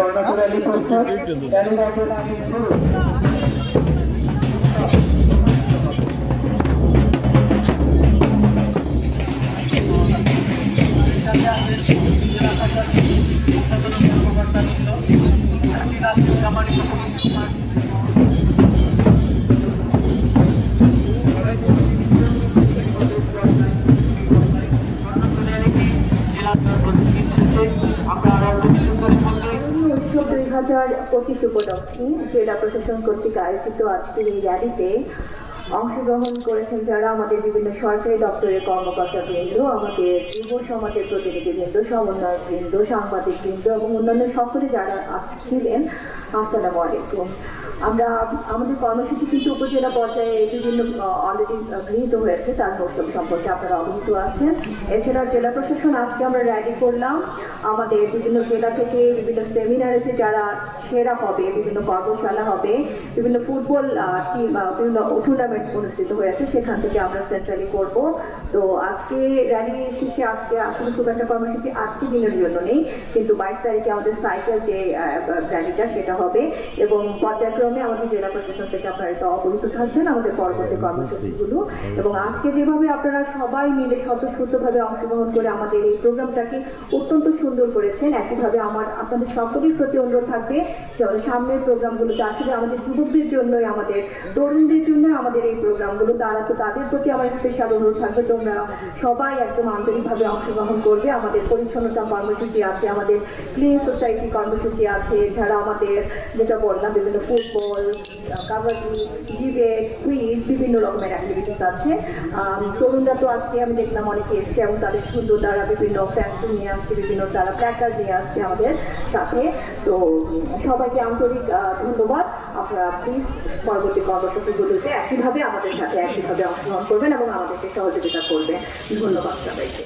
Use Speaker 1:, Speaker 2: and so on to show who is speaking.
Speaker 1: কর্ণাটক আলী প্রস্তুত র্যালি রাখবেন আগে শুরু
Speaker 2: হাজার পঁচিশ উপলক্ষে জেলা প্রশাসন কর্তৃক আয়োজিত আজকের এই র্যালিতে অংশগ্রহণ করেছেন যারা আমাদের বিভিন্ন সরকারি দপ্তরের কর্মকর্তা বৃন্দ, আমাদের যুব সমাজের প্রতিনিধিবৃন্দ সমন্বয়ক বৃন্দ, সাংবাদিক বৃন্দ এবং অন্যান্য সকলে যারা ছিলেন আসসালামু আলাইকুম। আমরা আমাদের কর্মসূচি কিন্তু উপজেলা পর্যায়ে বিভিন্ন অলরেডি গৃহীত হয়েছে, তার মৌসুম সম্পর্কে আপনারা অবহিত আছেন। এছাড়া জেলা প্রশাসন আজকে আমরা র্যালি করলাম। আমাদের বিভিন্ন জেলা থেকে বিভিন্ন সেমিনার আছে যারা সেরা হবে, বিভিন্ন কর্মশালা হবে, বিভিন্ন ফুটবল টিম বিভিন্ন টুর্নামেন্ট অনুষ্ঠিত হয়েছে সেখান থেকে আমরা সেন্ট্রালি করব। তো আজকে র্যালি শেষে আজকে আসলে খুব একটা কর্মসূচি আজকে দিনের জন্য নেই কিন্তু বাইশ তারিখে আমাদের সাইকেল যে র্যালিটা সেটা হবে এবং পর্যায়ক্রমে আমাদের জেলা প্রশাসন থেকে আপনারা এটা অবহিত থাকবেন আমাদের পরবর্তী কর্মসূচিগুলো। এবং আজকে যেভাবে আপনারা সবাই মিলে স্বতঃস্ফূর্তভাবে অংশগ্রহণ করে আমাদের এই প্রোগ্রামটাকে অত্যন্ত সুন্দর করেছেন একইভাবে আমার আপনাদের সকলের প্রতি অনুরোধ থাকবে সামনের প্রোগ্রামগুলোতে আসলে আমাদের যুবকদের জন্যই আমাদের তরুণদের জন্য আমাদের এই প্রোগ্রামগুলো, তারা তো তাদের প্রতি আমার স্পেশাল অনুরোধ থাকবে। তোমরা সবাই একদম আন্তরিকভাবে অংশগ্রহণ করবে। আমাদের পরিচ্ছন্নতা কর্মসূচি আছে, আমাদের ক্লিন সোসাইটি কর্মসূচি আছে। এছাড়া আমাদের যেটা বললাম, বিভিন্ন ফুটবল কাবাডি ডিবেট কুইজ বিভিন্ন রকমের অ্যাক্টিভিটিস আছে। তরুণরা তো আজকে আমি দেখলাম অনেকে এসছে এবং তাদের সুন্দর তারা বিভিন্ন ফ্যাস্টিং নিয়ে আসছে, বিভিন্ন তারা প্ল্যাকার নিয়ে আসছে আমাদের সাথে। তো সবাইকে আন্তরিক ধন্যবাদ। আপনারা প্লিজ পরবর্তী কর্মসূচিগুলোতে একইভাবে আমাদের সাথে একইভাবে অংশগ্রহণ করবেন এবং আমাদেরকে সহযোগিতা করবেন। ধন্যবাদ সবাইকে।